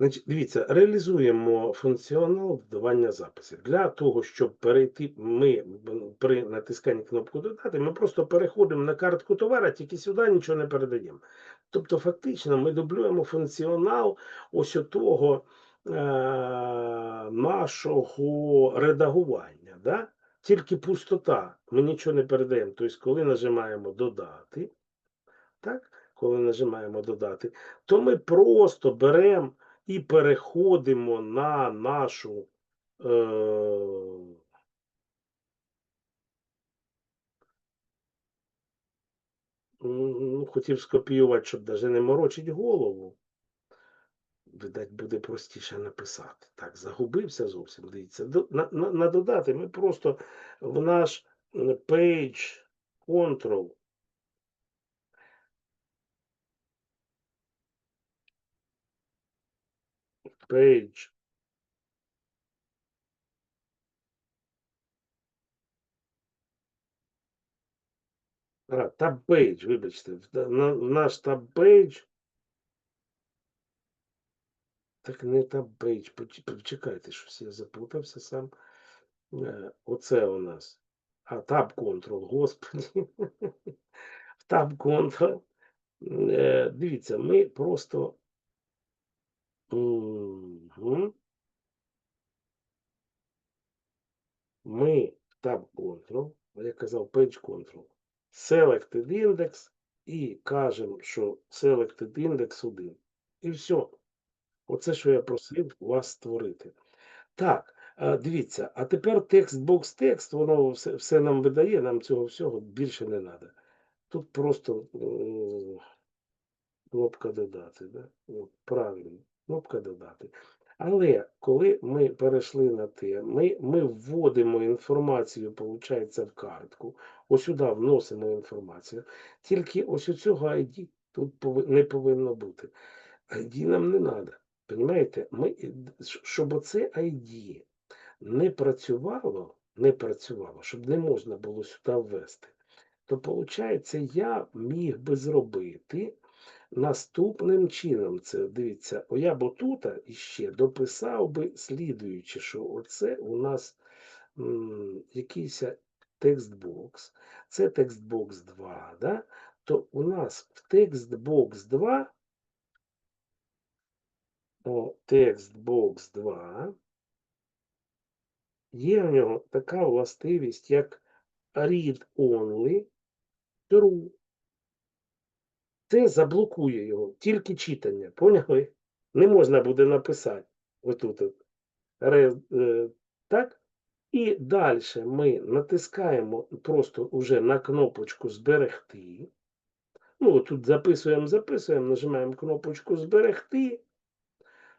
Значить, дивіться, реалізуємо функціонал додавання записів. Для того, щоб перейти, ми при натисканні кнопку додати, ми просто переходимо на картку товара, тільки сюди нічого не передаємо. Тобто, фактично, ми дублюємо функціонал ось того е- нашого редагування. Да? Тільки пустота, ми нічого не передаємо. Тобто, коли нажимаємо додати, так? коли нажимаємо додати, то ми просто беремо і переходимо на нашу. Е... Ну, хотів скопіювати, щоб навіть не морочить голову. Видать, буде простіше написати. Так, загубився зовсім. Дивіться. На, на, на додати ми просто в наш page control page А, таб page, вибачте. Наш таб page. Так не таб page. поч- Почекайте, щось я заплутався сам. Е, Оце у нас. А, таб control, господи. В таб control. Е, Дивіться, ми просто. Мгм. Ми Tab Control, я казав Page Control, Selected Index і кажемо, що Selected Index 1. І все. Оце, що я просив вас створити. Так, дивіться, а тепер текстбокс текст, воно все, все нам видає, нам цього всього більше не треба. Тут просто кнопка додати. Да? Правильно, кнопка додати. Але коли ми перейшли на те, ми, ми вводимо інформацію, виходить, в картку. Ось сюди вносимо інформацію. Тільки ось у цього ID тут не повинно бути. ID нам не треба. Понимаєте? Ми, щоб оце ID не працювало, не працювало, щоб не можна було сюди ввести, то виходить, я міг би зробити наступним чином. Це дивіться, я б отута іще дописав би слідуючи, що оце у нас м, якийсь текстбокс. Це текстбокс 2, да? то у нас в текстбокс 2 о, текстбокс 2 є в нього така властивість, як read only true. Це заблокує його, тільки читання. Поняли? Не можна буде написати отут. е, так? І далі ми натискаємо просто уже на кнопочку зберегти. Ну, тут записуємо, записуємо, нажимаємо кнопочку зберегти.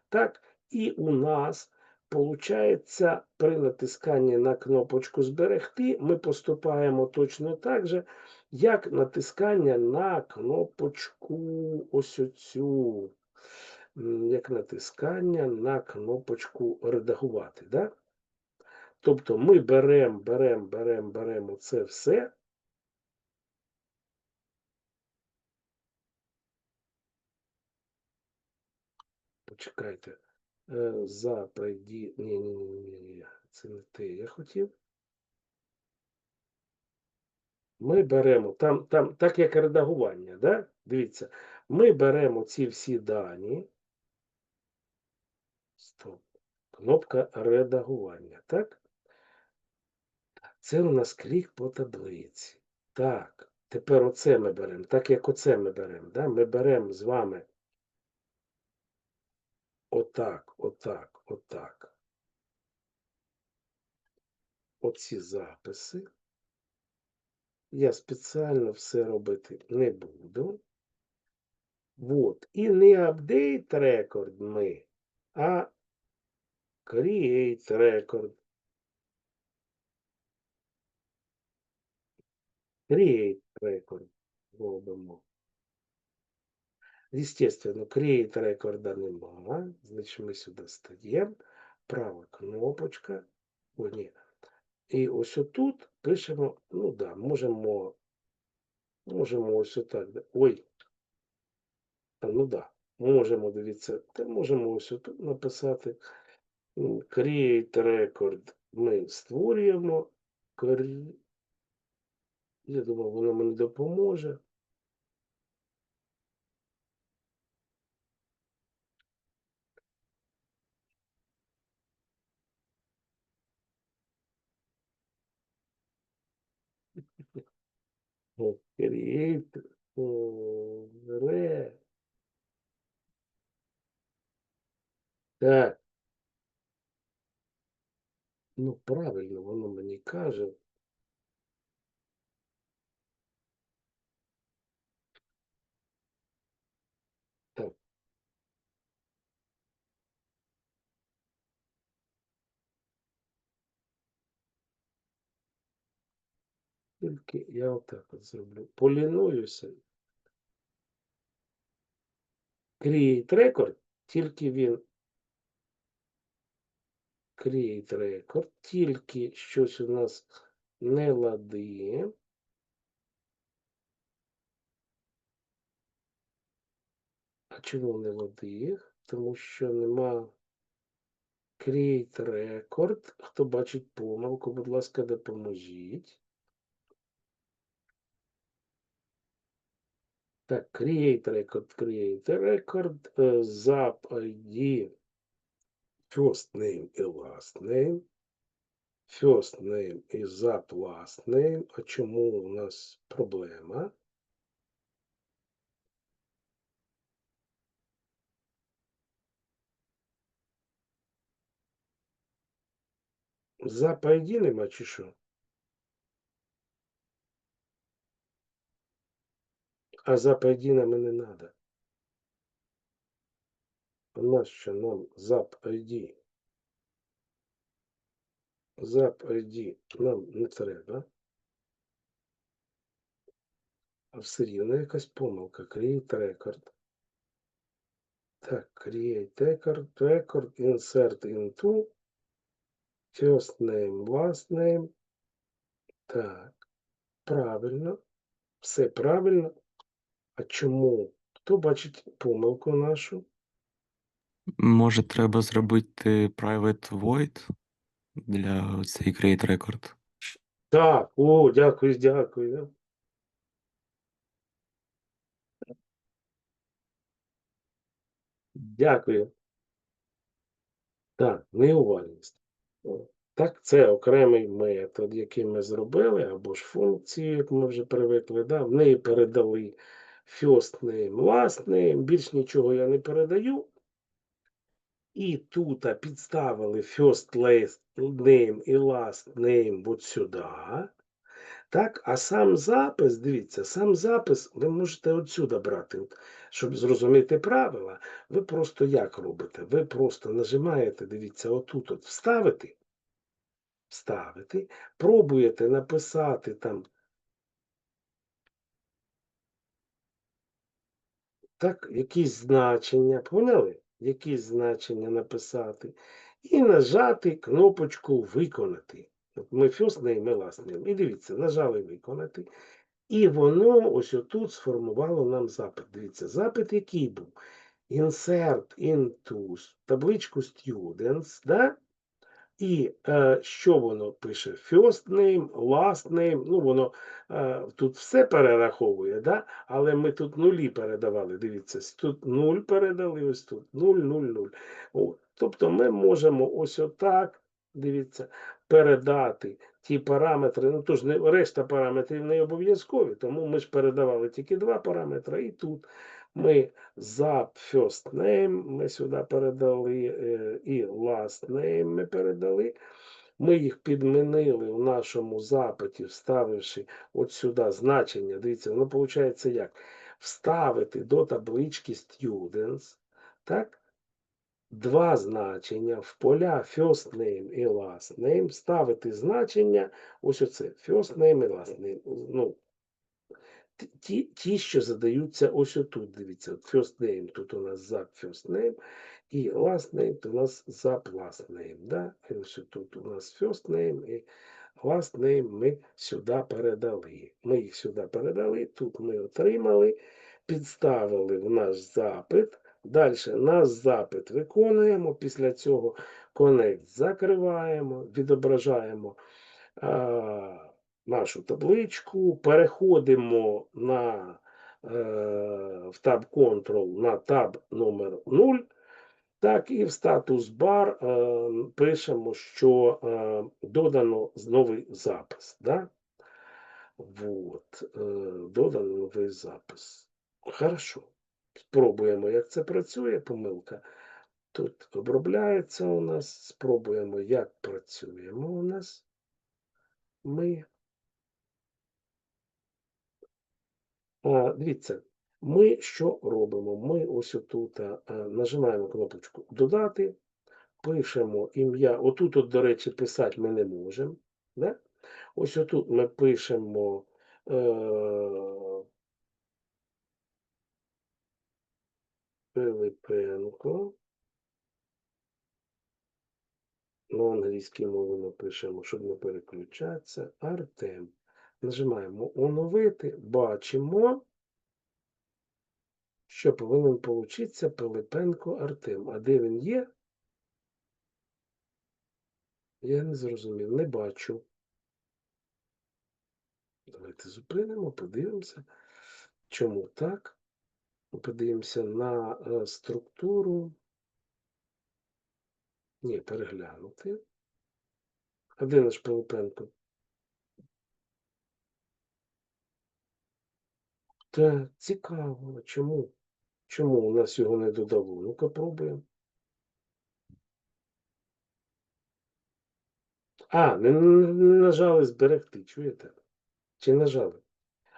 Так, і у нас виходить, при натисканні на кнопочку зберегти, ми поступаємо точно так же, як натискання на кнопочку ось оцю. Як натискання на кнопочку редагувати. Да? Тобто ми беремо, беремо, беремо, беремо це все. Почекайте. Е, За. Ні, ні, ні, ні, ні. Це не те я хотів. Ми беремо там, там, так як редагування, да? Дивіться, ми беремо ці всі дані. Стоп. Кнопка редагування, так? Це у нас клік по таблиці. Так, тепер оце ми беремо, так як оце ми беремо. Да? Ми беремо з вами отак, отак, отак. Оці записи. Я спеціально все робити не буду. Вот. І не update record ми, а create record. Create record робимо. Естественно, create рекорда нема. Значить, ми сюди стаємо. Права кнопочка. О, ні. І ось отут пишемо, ну да, можемо, можемо ось отак. Ой. Ну да. можемо, дивіться, та можемо ось тут написати create record. Ми створюємо. Я думав, воно мені допоможе. Create. ре. Так. Ну, правильно, воно мені каже. Тільки я отак от зроблю. Полінуюся. Create record, тільки він create record, тільки щось у нас не лади. А чому не лади? Тому що нема create record. Хто бачить помилку, будь ласка, допоможіть. Так, create record, create record, е, zap ID, first name і last name. First name і zap last name. А чому у нас проблема? Zap ID нема чи що? А ID нам не надо. У нас що нам zap ID? Zap ID нам не треба. А все рівно якась помилка. Create record. Так, create record, record, insert into. First name, last name. Так. Правильно. Все правильно. А чому? Хто бачить помилку нашу? Може, треба зробити private void для цієї create record. Так, о, дякую, дякую. Дякую. Так, неуважність. Так, це окремий метод, який ми зробили, або ж функцію, як ми вже привикли, да? в неї передали last name, більш нічого я не передаю. І тут підставили first last name і last name от сюди. Так, а сам запис, дивіться, сам запис ви можете отсюда брати, от, щоб зрозуміти правила. Ви просто як робите? Ви просто нажимаєте, дивіться, отут от вставити, вставити, пробуєте написати там так, якісь значення, поняли? Якісь значення написати, і нажати кнопочку Виконати. Ми name і last. І дивіться, нажали виконати. І воно ось отут сформувало нам запит. Дивіться, запит який був? Insert into табличку students, да? І е, що воно пише? First name, last name, ну воно е, тут все перераховує, да? але ми тут нулі передавали. Дивіться, тут 0 передали, ось тут 0, 0, 0. О, тобто ми можемо ось отак, дивіться, передати ті параметри. Ну, тож не, решта параметрів не обов'язкові, тому ми ж передавали тільки два параметри, і тут ми zap first name ми сюди передали, е, і last name ми передали. Ми їх підмінили у нашому запиті, вставивши от сюди значення. Дивіться, воно виходить як? Вставити до таблички students, так? Два значення в поля first name і last name, вставити значення, ось оце, first name і last name. Ну, ті- ті, що задаються ось отут, дивіться, от first name, тут у нас zap first name, і last name, то у нас zap last name, да? Тут у нас first name і last name ми сюди передали. Ми їх сюди передали, тут ми отримали, підставили в наш запит, Далі наш запит виконуємо. Після цього Connect закриваємо, відображаємо а, нашу табличку, переходимо на, е, в Tab Control на Tab номер 0. Так, і в статус бар е, пишемо, що е, додано новий запис. Да? Вот, е, додано новий запис. Хорошо. Спробуємо, як це працює, помилка. Тут обробляється у нас. Спробуємо, як працюємо у нас. Ми. А, дивіться, ми що робимо? Ми ось отут а, а, нажимаємо кнопочку Додати, пишемо ім'я. Отут, от, до речі, писати ми не можемо. Да? Ось отут ми пишемо. Е- Пилипенко. На англійській мові напишемо, щоб не переключатися. Артем. Нажимаємо оновити, бачимо, що повинен получитися Пилипенко Артем. А де він є? Я не зрозумів, не бачу. Давайте зупинимо, подивимося, чому так. Подивимося на е, структуру. Ні, переглянути. А де наш Пилипенко? Та цікаво, чому? Чому у нас його не додало? Ну-ка пробуємо. А, не, не, нажали зберегти, чуєте? Чи нажали?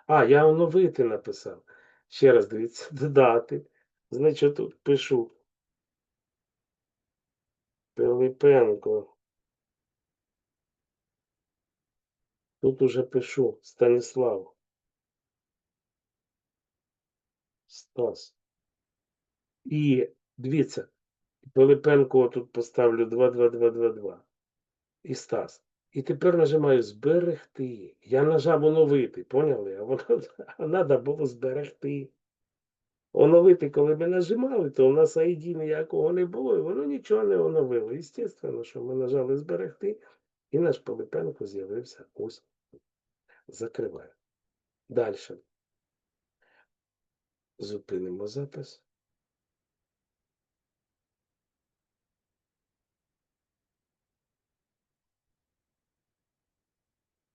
А, я оновити написав. Ще раз дивіться, додати. Значить, тут пишу. Пилипенко. Тут уже пишу Станіслав. Стас. І дивіться, Пилипенко тут поставлю 22222. І Стас. І тепер нажимаю зберегти. Я нажав оновити, поняли? А воно треба було зберегти. Оновити, коли ми нажимали, то у нас ID ніякого не було, і воно нічого не оновило. Естественно, що ми нажали зберегти, і наш Пилипенко з'явився ось. Закриваю. Далі. Зупинимо запис.